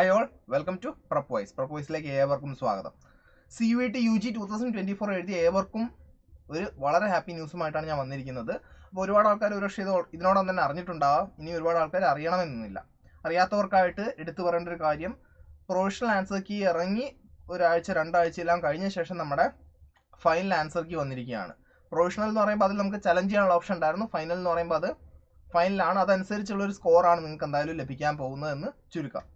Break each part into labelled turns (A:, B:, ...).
A: Hi all welcome to propose പ്രപ്പോയ്സിലേക്ക് ഏവർക്കും സ്വാഗതം. C U T U G two thousand twenty four എഴുതിയ ഏവർക്കും ഒരു വളരെ ഹാപ്പി ന്യൂസുമായിട്ടാണ് ഞാൻ വന്നിരിക്കുന്നത്. അപ്പോൾ ഒരുപാട് ആൾക്കാർ ഒരു പക്ഷേ ഇത് ഇതിനോടൊന്നും തന്നെ അറിഞ്ഞിട്ടുണ്ടാവാം. ഇനി ഒരുപാട് ആൾക്കാർ അറിയണമെന്നില്ല അറിയാത്തവർക്കായിട്ട് എടുത്തു പറയേണ്ട ഒരു കാര്യം പ്രൊഫഷണൽ ആൻസർ കീ ഇറങ്ങി ഒരാഴ്ച രണ്ടാഴ്ച എല്ലാം കഴിഞ്ഞ ശേഷം നമ്മുടെ ഫൈനൽ ആൻസർ കീ വന്നിരിക്കുകയാണ്. പ്രൊഫഷണൽ എന്ന് പറയുമ്പോൾ അതിൽ നമുക്ക് ചലഞ്ച് ചെയ്യാനുള്ള ഓപ്ഷൻ ഉണ്ടായിരുന്നു. ഫൈനൽ എന്ന് പറയുമ്പോൾ അത് ഫൈനലാണ് അതനുസരിച്ചുള്ള ഒരു സ്കോറാണ് നിങ്ങൾക്ക് എന്തായാലും ലഭിക്കാൻ പോകുന്നതെന്ന് ചുരുക്കാം.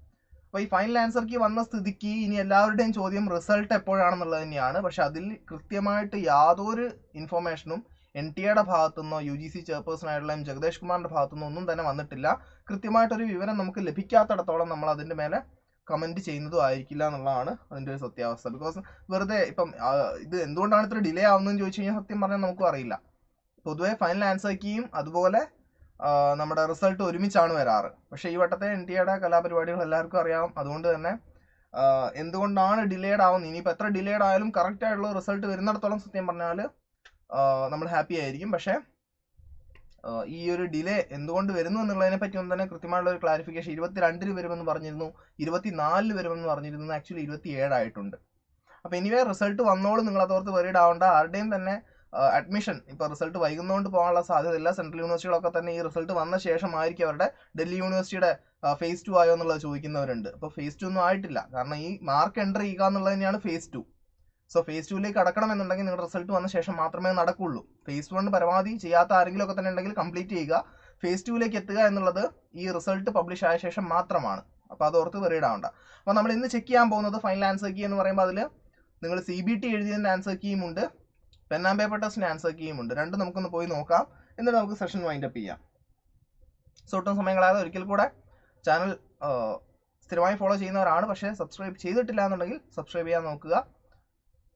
A: അപ്പോൾ ഈ ഫൈനൽ ആൻസർ കീ വന്ന സ്ഥിതിക്ക് ഇനി എല്ലാവരുടെയും ചോദ്യം റിസൾട്ട് എപ്പോഴാണെന്നുള്ളത് തന്നെയാണ്. പക്ഷെ അതിൽ കൃത്യമായിട്ട് യാതൊരു ഇൻഫർമേഷനും എൻ ടി എയുടെ ഭാഗത്തുനിന്നോ യു ജി സി ചെയർപേഴ്സൺ ആയിട്ടുള്ള എം ജഗദേഷ് കുമാറിന്റെ ഭാഗത്തുനിന്നോ ഒന്നും തന്നെ വന്നിട്ടില്ല. കൃത്യമായിട്ടൊരു വിവരം നമുക്ക് ലഭിക്കാത്തടത്തോളം നമ്മൾ അതിന്റെ മേലെ കമന്റ് ചെയ്യുന്നതും ആയിരിക്കില്ല എന്നുള്ളതാണ് അതിന്റെ ഒരു സത്യാവസ്ഥ. ബിക്കോസ് വെറുതെ ഇപ്പം ഇത് എന്തുകൊണ്ടാണ് ഇത്ര ഡിലേ ആവുന്നതെന്ന് ചോദിച്ചു കഴിഞ്ഞാൽ സത്യം പറഞ്ഞാൽ നമുക്കും അറിയില്ല. പൊതുവെ ഫൈനൽ ആൻസർ കീയും അതുപോലെ നമ്മുടെ റിസൾട്ട് ഒരുമിച്ചാണ് വരാറ്. പക്ഷേ ഈ വട്ടത്തെ എൻ ടി എയുടെ കലാപരിപാടികൾ എല്ലാവർക്കും അറിയാം. അതുകൊണ്ട് തന്നെ എന്തുകൊണ്ടാണ് ഡിലേഡ് ആവുന്നത്? ഇനിയിപ്പോൾ എത്ര ഡിലേഡ് ആയാലും കറക്റ്റ് ആയിട്ടുള്ള റിസൾട്ട് വരുന്നിടത്തോളം സത്യം പറഞ്ഞാൽ നമ്മൾ ഹാപ്പി ആയിരിക്കും. പക്ഷേ ഈ ഒരു ഡിലേ എന്തുകൊണ്ട് വരുന്നു എന്നുള്ളതിനെ പറ്റി ഒന്നും തന്നെ കൃത്യമായുള്ള ഒരു ക്ലാരിഫിക്കേഷൻ ഇരുപത്തിരണ്ടിന് വരുമെന്ന് പറഞ്ഞിരുന്നു ഇരുപത്തിനാലിന് വരുമെന്ന് പറഞ്ഞിരുന്നു ആക്ച്വലി ഇരുപത്തി ഏഴായിട്ടുണ്ട് അപ്പോൾ എനിവേ റിസൾട്ട് വന്നോളും നിങ്ങൾ അതോർത്ത് വെറിഡ് ആവേണ്ട. ആരുടെയും തന്നെ അഡ്മിഷൻ ഇപ്പോൾ റിസൾട്ട് വൈകുന്നതുകൊണ്ട് പോകാനുള്ള സാധ്യതയില്ല സെൻട്രൽ യൂണിവേഴ്സിറ്റികളൊക്കെ തന്നെ ഈ റിസൾട്ട് വന്ന ശേഷമായിരിക്കും അവരുടെ ഡൽഹി യൂണിവേഴ്സിറ്റിയുടെ ഫേസ് ടു ആയോ എന്നുള്ളത് ചോദിക്കുന്നവരുണ്ട്. അപ്പോൾ ഫേസ് ടു ഒന്നും ആയിട്ടില്ല. കാരണം ഈ മാർക്ക് എന്റർ ചെയ്യുക എന്നുള്ളത് തന്നെയാണ് ഫേസ് ടു സോ ഫേസ് ടുവിലേക്ക് കടക്കണം എന്നുണ്ടെങ്കിൽ നിങ്ങളുടെ റിസൾട്ട് വന്ന ശേഷം മാത്രമേ നടക്കുള്ളൂ. ഫേസ് വൺ പരമാവധി ചെയ്യാത്ത ആരെങ്കിലും ഒക്കെ തന്നെ ഉണ്ടെങ്കിൽ കംപ്ലീറ്റ് ചെയ്യുക. ഫേസ് ടുവിലേക്ക് എത്തുക എന്നുള്ളത് ഈ റിസൾട്ട് പബ്ലിഷ് ആയ ശേഷം മാത്രമാണ്. അപ്പോൾ അത് ഓർത്ത് ആവണ്ട. അപ്പോൾ നമ്മൾ ഇന്ന് ചെക്ക് ചെയ്യാൻ പോകുന്നത് ഫൈനൽ ആൻസർ കീ എന്ന് പറയുമ്പോൾ അതിൽ നിങ്ങൾ സി ബി ടി എഴുതിയതിന്റെ ആൻസർ കീയും ഉണ്ട്. പെൻ ആൻഡ് പേപ്പർ ടെസ്റ്റിന് ആൻസർ കീയും ഉണ്ട്. രണ്ടും നമുക്കൊന്ന് പോയി നോക്കാം. എന്നിട്ട് നമുക്ക് സെഷൻ വൈൻഡ് അപ്പ് ചെയ്യാം. സോ ഒട്ടും സമയങ്ങളായത് ഒരിക്കൽ കൂടെ ചാനൽ സ്ഥിരമായി ഫോളോ ചെയ്യുന്നവരാണ്. പക്ഷേ സബ്സ്ക്രൈബ് ചെയ്തിട്ടില്ല എന്നുണ്ടെങ്കിൽ സബ്സ്ക്രൈബ് ചെയ്യാൻ നോക്കുക.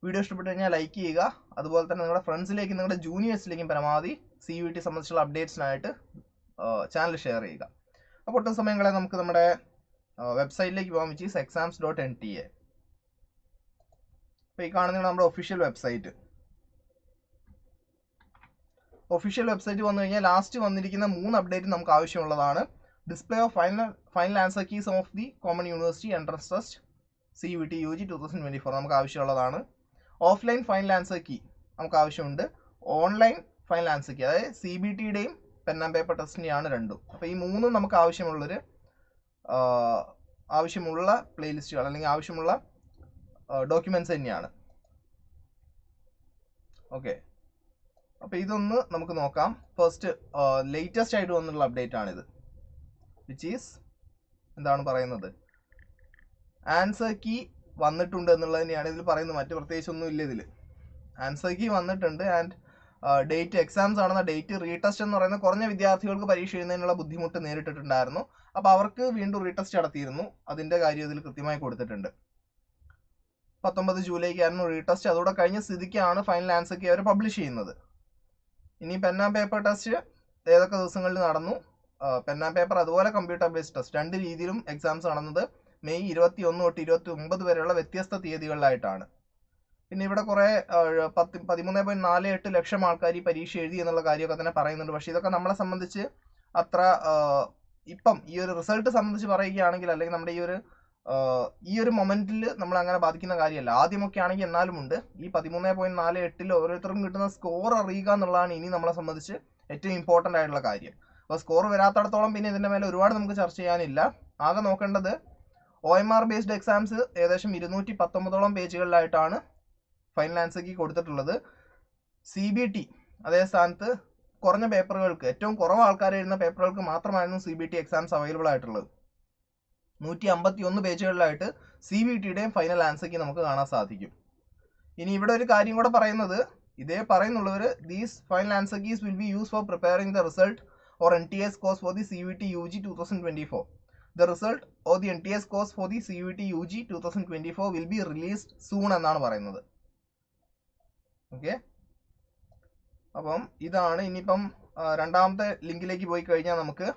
A: വീഡിയോ ഇഷ്ടപ്പെട്ട് കഴിഞ്ഞാൽ ലൈക്ക് ചെയ്യുക. അതുപോലെ തന്നെ നിങ്ങളുടെ ഫ്രണ്ട്സിലേക്കും നിങ്ങളുടെ ജൂനിയേഴ്സിലേക്കും പരമാവധി സി യു ടി സംബന്ധിച്ചുള്ള അപ്ഡേറ്റ്സിനായിട്ട് ചാനൽ ഷെയർ ചെയ്യുക. അപ്പോൾ ഒട്ടും സമയങ്ങളെ നമുക്ക് നമ്മുടെ വെബ്സൈറ്റിലേക്ക് പോകാൻ വെച്ച് exams dot N T A അപ്പോൾ ഈ കാണുന്നതാണ് നമ്മുടെ ഒഫീഷ്യൽ വെബ്സൈറ്റ് ഒഫീഷ്യൽ വെബ്സൈറ്റ് വന്നു കഴിഞ്ഞാൽ ലാസ്റ്റ് വന്നിരിക്കുന്ന മൂന്ന് അപ്ഡേറ്റ് നമുക്ക് ആവശ്യമുള്ളതാണ്. Display of final final answer keys of the common university entrance test C V T U G two thousand twenty four നമുക്ക് ആവശ്യമുള്ളതാണ്. ഓഫ്ലൈൻ ഫൈനൽ ആൻസർ കീ നമുക്ക് ആവശ്യമുണ്ട്. Online final answer key അതായത് C B ടിയുടെയും pen and paper ടെസ്റ്റിന്റെയാണ് രണ്ടും. അപ്പോൾ ഈ മൂന്നും നമുക്ക് ആവശ്യമുള്ളൊരു ആവശ്യമുള്ള പ്ലേലിസ്റ്റുകൾ അല്ലെങ്കിൽ ആവശ്യമുള്ള ഡോക്യുമെന്റ്സ് തന്നെയാണ്. ഓക്കെ അപ്പോൾ ഇതൊന്ന് നമുക്ക് നോക്കാം. ഫസ്റ്റ് ലേറ്റസ്റ്റ് ആയിട്ട് വന്നിട്ടുള്ള അപ്ഡേറ്റ് ആണിത്. വിച്ച് ഈസ് എന്താണ് പറയുന്നത്? ആൻസർ കീ വന്നിട്ടുണ്ട് എന്നുള്ളത് തന്നെയാണ് ഇതിൽ പറയുന്നത്. മറ്റ് പ്രത്യേകിച്ച് ഒന്നും ഇല്ല ഇതിൽ ആൻസർ കീ വന്നിട്ടുണ്ട് ആൻഡ് ഡേറ്റ് എക്സാംസ് ആണെന്ന ഡേറ്റ് റീടെസ്റ്റ് എന്ന് പറയുന്ന കുറഞ്ഞ വിദ്യാർത്ഥികൾക്ക് പരീക്ഷ എഴുതുന്നതിനുള്ള ബുദ്ധിമുട്ട് നേരിട്ടിട്ടുണ്ടായിരുന്നു. അപ്പോൾ അവർക്ക് വീണ്ടും റീടെസ്റ്റ് നടത്തിയിരുന്നു. അതിന്റെ കാര്യം ഇതിൽ കൃത്യമായി കൊടുത്തിട്ടുണ്ട്. പത്തൊമ്പത് ജൂലൈക്കായിരുന്നു റീടെസ്റ്റ് അതോടെ കഴിഞ്ഞ സ്ഥിതിക്കാണ് ഫൈനൽ ആൻസർ കീ അവർ പബ്ലിഷ് ചെയ്യുന്നത്. ഇനി പെൻ ആൻഡ് പേപ്പർ ടെസ്റ്റ് ഏതൊക്കെ ദിവസങ്ങളിൽ നടന്നു? പെൻ ആൻഡ് പേപ്പർ അതുപോലെ കമ്പ്യൂട്ടർ ബേസ്ഡ് ടെസ്റ്റ് രണ്ട് രീതിയിലും എക്സാംസ് നടന്നത് മെയ് ഇരുപത്തി ഒന്ന് തൊട്ട് ഇരുപത്തി ഒമ്പത് വരെയുള്ള വ്യത്യസ്ത തീയതികളിലായിട്ടാണ്. പിന്നെ ഇവിടെ കുറേ പത്ത് പതിമൂന്ന് പോയിന്റ് നാല് എട്ട് ലക്ഷം ആൾക്കാർ ഈ പരീക്ഷ എഴുതി എന്നുള്ള കാര്യമൊക്കെ തന്നെ പറയുന്നുണ്ട്. പക്ഷേ ഇതൊക്കെ നമ്മളെ സംബന്ധിച്ച് അത്ര ഇപ്പം ഈ ഒരു റിസൾട്ട് സംബന്ധിച്ച് പറയുകയാണെങ്കിൽ അല്ലെങ്കിൽ നമ്മുടെ ഈ ഒരു ഈ ഒരു മൊമെന്റിൽ നമ്മൾ അങ്ങനെ ബാധിക്കുന്ന കാര്യമല്ല. ആദ്യമൊക്കെ ആണെങ്കിൽ എന്നാലും ഉണ്ട്. ഈ പതിമൂന്ന് പോയിന്റ് നാല് എട്ടിൽ ഓരോരുത്തർക്കും കിട്ടുന്ന സ്കോർ അറിയുക എന്നുള്ളതാണ് ഇനി നമ്മളെ സംബന്ധിച്ച് ഏറ്റവും ഇമ്പോർട്ടന്റ് ആയിട്ടുള്ള കാര്യം. അപ്പോൾ സ്കോർ വരാത്തടത്തോളം പിന്നെ ഇതിന്റെ മേലെ ഒരുപാട് നമുക്ക് ചർച്ച ചെയ്യാനില്ല. ആകെ നോക്കേണ്ടത് O M R based exams ഏകദേശം ഇരുന്നൂറ്റി പത്തൊമ്പതോളം പേജുകളിലായിട്ടാണ് ഫൈനൽ ആൻസർക്ക് കൊടുത്തിട്ടുള്ളത്. സി ബി ടി അതേ സ്ഥാനത്ത് കുറഞ്ഞ പേപ്പറുകൾക്ക് ഏറ്റവും കുറവ് ആൾക്കാർ എഴുതുന്ന പേപ്പറുകൾക്ക് മാത്രമായിരുന്നു C B T exams available ആയിട്ടുള്ളത്. നൂറ്റി അമ്പത്തി ഒന്ന് പേജുകളിലായിട്ട് സി ബി ടിയുടെയും ഫൈനൽ ആൻസർക്ക് നമുക്ക് കാണാൻ സാധിക്കും. ഇനി ഇവിടെ ഒരു കാര്യം കൂടെ പറയുന്നത്. ഇതേ പറയുന്നുള്ളവർ these final answer keys will be use for preparing the result or N T S course for the C V T U G two thousand twenty four the result or the N T S course for the C V T U G two thousand twenty four will be released soon എന്നാണ് പറയുന്നത്. Okay അപ്പം ഇതാണ് ഇനിയിപ്പം രണ്ടാമത്തെ ലിങ്കിലേക്ക് പോയി കഴിഞ്ഞാൽ നമുക്ക്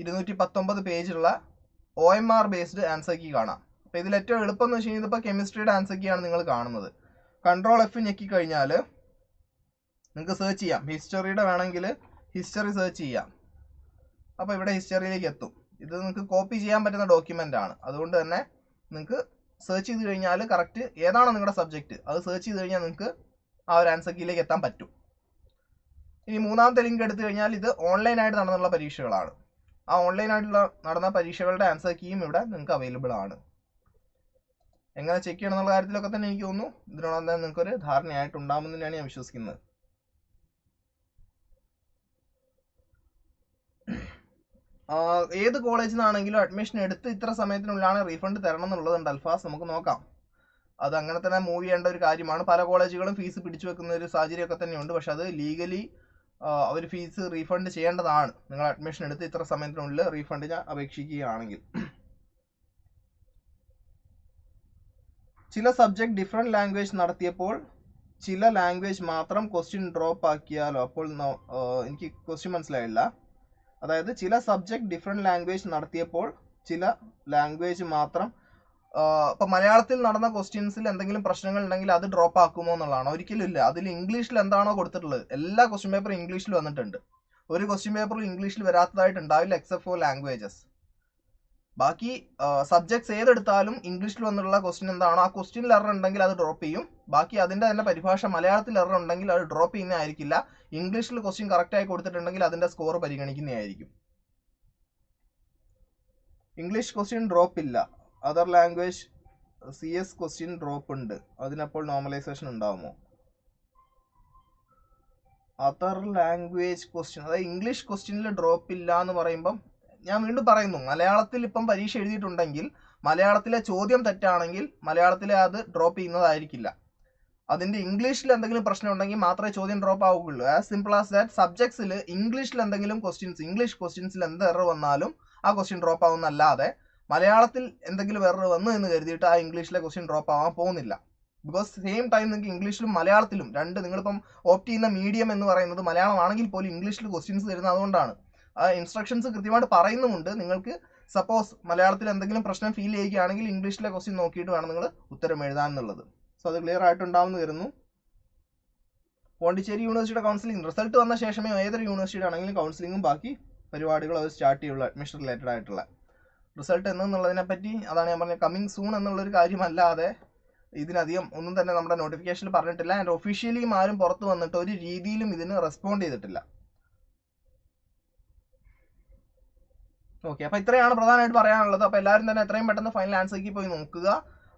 A: ഇരുന്നൂറ്റി പത്തൊമ്പത് പേജുള്ള O M R based answer key കാണാം. അപ്പോൾ ഇതിൽ ഏറ്റവും എളുപ്പം എന്ന് വെച്ച് കഴിഞ്ഞാൽ ഇതിപ്പോൾ കെമിസ്ട്രിയുടെ ആൻസർ കീ ആണ് നിങ്ങൾ കാണുന്നത്. കൺട്രോൾ എഫ് ഞെക്കി കഴിഞ്ഞാൽ നിങ്ങൾക്ക് സെർച്ച് ചെയ്യാം. ഹിസ്റ്ററിയുടെ വേണമെങ്കിൽ ഹിസ്റ്ററി സെർച്ച് ചെയ്യാം. അപ്പോൾ ഇവിടെ ഹിസ്റ്ററിയിലേക്ക് എത്തും. ഇത് നിങ്ങൾക്ക് കോപ്പി ചെയ്യാൻ പറ്റുന്ന ഡോക്യുമെന്റ് ആണ്. അതുകൊണ്ട് തന്നെ നിങ്ങൾക്ക് സെർച്ച് ചെയ്ത് കഴിഞ്ഞാൽ കറക്റ്റ് ഏതാണ് നിങ്ങളുടെ സബ്ജക്റ്റ് അത് സെർച്ച് ചെയ്ത് കഴിഞ്ഞാൽ നിങ്ങൾക്ക് ആ ഒരു ആൻസർ കീയിലേക്ക് എത്താൻ പറ്റും. ഇനി മൂന്നാമത്തെ ലിങ്ക് എടുത്തു കഴിഞ്ഞാൽ ഇത് ഓൺലൈനായിട്ട് നടന്നുള്ള പരീക്ഷകളാണ്. ആ ഓൺലൈനായിട്ടുള്ള നടന്ന പരീക്ഷകളുടെ ആൻസർ കീയും ഇവിടെ നിങ്ങൾക്ക് അവൈലബിൾ ആണ്. എങ്ങനെ ചെക്ക് ചെയ്യണം എന്നുള്ള കാര്യത്തിലൊക്കെ തന്നെ എനിക്ക് തോന്നുന്നു. ഇതിനോടൊപ്പം തന്നെ നിങ്ങൾക്കൊരു ധാരണയായിട്ടുണ്ടാകുമെന്ന് തന്നെയാണ് ഞാൻ വിശ്വസിക്കുന്നത്. ഏത് കോളേജിൽ നിന്നാണെങ്കിലും അഡ്മിഷൻ എടുത്ത് ഇത്ര സമയത്തിനുള്ളിലാണ് റീഫണ്ട് തരണം എന്നുള്ളതുണ്ട് അൽഫാസ് നമുക്ക് നോക്കാം. അത് അങ്ങനെ തന്നെ മൂവ് ചെയ്യേണ്ട ഒരു കാര്യമാണ്. പല കോളേജുകളും ഫീസ് പിടിച്ചു വെക്കുന്ന ഒരു സാഹചര്യമൊക്കെ തന്നെയുണ്ട്. പക്ഷെ അത് ലീഗലി അവർ ഫീസ് റീഫണ്ട് ചെയ്യേണ്ടതാണ്. നിങ്ങൾ അഡ്മിഷൻ എടുത്ത് ഇത്ര സമയത്തിനുള്ളിൽ റീഫണ്ട് ഞാൻ അപേക്ഷിക്കുകയാണെങ്കിൽ. ചില സബ്ജക്ട് ഡിഫറെന്റ് ലാംഗ്വേജ് നടത്തിയപ്പോൾ ചില ലാംഗ്വേജ് മാത്രം ക്വസ്റ്റ്യൻ ഡ്രോപ്പ് ആക്കിയാലോ? അപ്പോൾ എനിക്ക് ക്വസ്റ്റ്യൻ മനസ്സിലായില്ല. അതായത് ചില സബ്ജക്ട് ഡിഫറെന്റ് ലാംഗ്വേജ് നടത്തിയപ്പോൾ ചില ലാംഗ്വേജ് മാത്രം ഇപ്പൊ മലയാളത്തിൽ നടന്ന ക്വസ്റ്റ്യൻസിൽ എന്തെങ്കിലും പ്രശ്നങ്ങൾ ഉണ്ടെങ്കിൽ അത് ഡ്രോപ്പ് ആക്കുമോ എന്നുള്ളതാണ്. ഒരിക്കലും ഇല്ല. അതിൽ ഇംഗ്ലീഷിൽ എന്താണോ കൊടുത്തിട്ടുള്ളത്. എല്ലാ ക്വസ്റ്റ്യൻ പേപ്പറും ഇംഗ്ലീഷിൽ വന്നിട്ടുണ്ട്. ഒരു ക്വസ്റ്റ്യൻ പേപ്പറും ഇംഗ്ലീഷിൽ വരാത്തതായിട്ട് ഉണ്ടാവില്ല എക്സെപ്റ്റ് ഫോർ ലാംഗ്വേജസ് ബാക്കി സബ്ജക്ട്സ് ഏതെടുത്താലും ഇംഗ്ലീഷിൽ വന്നിട്ടുള്ള ക്വസ്റ്റ്യൻ എന്താണോ ആ ക്വസ്റ്റ്യൻ എറർ ഉണ്ടെങ്കിൽ അത് ഡ്രോപ്പ് ചെയ്യും. ബാക്കി അതിന്റെ തന്നെ പരിഭാഷ മലയാളത്തിൽ എറർ ഉണ്ടെങ്കിൽ അത് ഡ്രോപ്പ് ചെയ്യുന്നതായിരിക്കില്ല ഇംഗ്ലീഷിൽ ക്വസ്റ്റ്യൻ കറക്റ്റ് ആയി കൊടുത്തിട്ടുണ്ടെങ്കിൽ അതിന്റെ സ്കോർ പരിഗണിക്കുന്നതായിരിക്കും ഇംഗ്ലീഷ് ക്വസ്റ്റ്യൻ ഡ്രോപ്പ് ഇല്ല. Other language C S question drop ഉണ്ട്. അതിനപ്പോൾ നോർമലൈസേഷൻ ഉണ്ടാവുമോ? അതർ ലാംഗ്വേജ് ക്വസ്റ്റ്യൻ അതായത് ഇംഗ്ലീഷ് ക്വസ്റ്റ്യനിൽ ഡ്രോപ്പ് ഇല്ല എന്ന് പറയുമ്പം ഞാൻ വീണ്ടും പറയുന്നു മലയാളത്തിൽ ഇപ്പം പരീക്ഷ എഴുതിയിട്ടുണ്ടെങ്കിൽ മലയാളത്തിലെ ചോദ്യം തെറ്റാണെങ്കിൽ മലയാളത്തിലെ അത് ഡ്രോപ്പ് ചെയ്യുന്നതായിരിക്കില്ല. അതിന്റെ ഇംഗ്ലീഷിൽ എന്തെങ്കിലും പ്രശ്നം ഉണ്ടെങ്കിൽ മാത്രമേ ചോദ്യം ഡ്രോപ്പ് ആവുകയുള്ളൂ. ആസ് സിമ്പിൾ ആസ് ദാറ്റ് സബ്ജക്ട്സിൽ ഇംഗ്ലീഷിൽ എന്തെങ്കിലും ക്വസ്റ്റ്യൻസ് ഇംഗ്ലീഷ് ക്വസ്റ്റ്യൻസിൽ എന്ത് എറർ വന്നാലും ആ ക്വസ്റ്റ്യൻ ഡ്രോപ്പ് ആവുന്നല്ലാതെ മലയാളത്തിൽ എന്തെങ്കിലും വേറൊരു വന്നു എന്ന് കരുതിയിട്ട് ആ ഇംഗ്ലീഷിലെ ക്വസ്റ്റ്യൻ ഡ്രോപ്പ് ആവാൻ പോകുന്നില്ല. ബിക്കോസ് സെയിം ടൈം നിങ്ങൾക്ക് ഇംഗ്ലീഷിലും മലയാളത്തിലും രണ്ട് നിങ്ങളിപ്പം ഓപ്റ്റ് ചെയ്യുന്ന മീഡിയം എന്ന് പറയുന്നത് മലയാളം ആണെങ്കിൽ പോലും ഇംഗ്ലീഷിൽ ക്വസ്റ്റ്യൻസ് തരുന്നത് അതുകൊണ്ടാണ്. ആ ഇൻസ്ട്രക്ഷൻസ് കൃത്യമായിട്ട് പറയുന്നുമുണ്ട്. നിങ്ങൾക്ക് സപ്പോസ് മലയാളത്തിൽ എന്തെങ്കിലും പ്രശ്നം ഫീൽ ചെയ്യുകയാണെങ്കിൽ ഇംഗ്ലീഷിലെ ക്വസ്റ്റ്യൻ നോക്കിയിട്ട് വേണം നിങ്ങൾ ഉത്തരം എഴുതാൻ എന്നുള്ളത്. സോ അത് ക്ലിയർ ആയിട്ടുണ്ടാവുമെന്ന് വരുന്നു. പോണ്ടിച്ചേരി യൂണിവേഴ്സിറ്റിയുടെ കൗൺസിലിംഗ് റിസൾട്ട് വന്ന ശേഷമേ ഏതൊരു യൂണിവേഴ്സിറ്റിയുടെ ആണെങ്കിലും കൗൺസിലിംഗും ബാക്കി പരിപാടികൾ അവർ സ്റ്റാർട്ട് ചെയ്യുള്ളൂ അഡ്മിഷൻ റിലേറ്റഡ് ആയിട്ടുള്ള റിസൾട്ട് എന്നുള്ളതിനെപ്പറ്റി അതാണ് ഞാൻ പറഞ്ഞത്. കമ്മിങ് സൂൺ എന്നുള്ളൊരു കാര്യമല്ലാതെ ഇതിനധികം ഒന്നും തന്നെ നമ്മുടെ നോട്ടിഫിക്കേഷനിൽ പറഞ്ഞിട്ടില്ല. ആൻഡ് ഒഫീഷ്യലിയും ആരും പുറത്ത് വന്നിട്ട് ഒരു രീതിയിലും ഇതിന് റെസ്പോണ്ട് ചെയ്തിട്ടില്ല. ഓക്കെ അപ്പോൾ ഇത്രയാണ് പ്രധാനമായിട്ട് പറയാനുള്ളത്. അപ്പോൾ എല്ലാവരും തന്നെ എത്രയും പെട്ടെന്ന് ഫൈനൽ ആൻസർക്ക് പോയി നോക്കുക.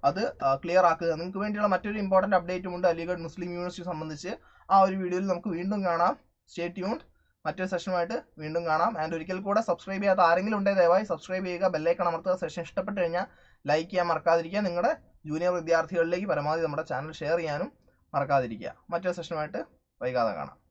A: അത് ക്ലിയർ ആക്കുക. നിങ്ങൾക്ക് വേണ്ടിയുള്ള മറ്റൊരു ഇമ്പോർട്ടന്റ് അപ്ഡേറ്റും ഉണ്ട്. അലിഗഡ് മുസ്ലിം യൂണിവേഴ്സിറ്റി സംബന്ധിച്ച് ആ ഒരു വീഡിയോയിൽ നമുക്ക് വീണ്ടും കാണാം. സ്റ്റേ ട്യൂൺഡ് മറ്റൊരു സെഷനുമായിട്ട് വീണ്ടും കാണാം. ആൻഡ് ഒരിക്കൽ കൂടെ സബ്സ്ക്രൈബ് ചെയ്യാത്ത ആരെങ്കിലും ഉണ്ടെങ്കിൽ ദയവായി സബ്സ്ക്രൈബ് ചെയ്യുക. ബെല്ലൈക്കൺ അമർത്തുക. സെഷൻ ഇഷ്ടപ്പെട്ട് കഴിഞ്ഞാൽ ലൈക്ക് ചെയ്യാൻ മറക്കാതിരിക്കുക. നിങ്ങളുടെ ജൂനിയർ വിദ്യാർത്ഥികളിലേക്ക് പരമാവധി നമ്മുടെ ചാനൽ ഷെയർ ചെയ്യാനും മറക്കാതിരിക്കുക. മറ്റൊരു സെഷനുമായിട്ട് വൈകാതെ കാണാം.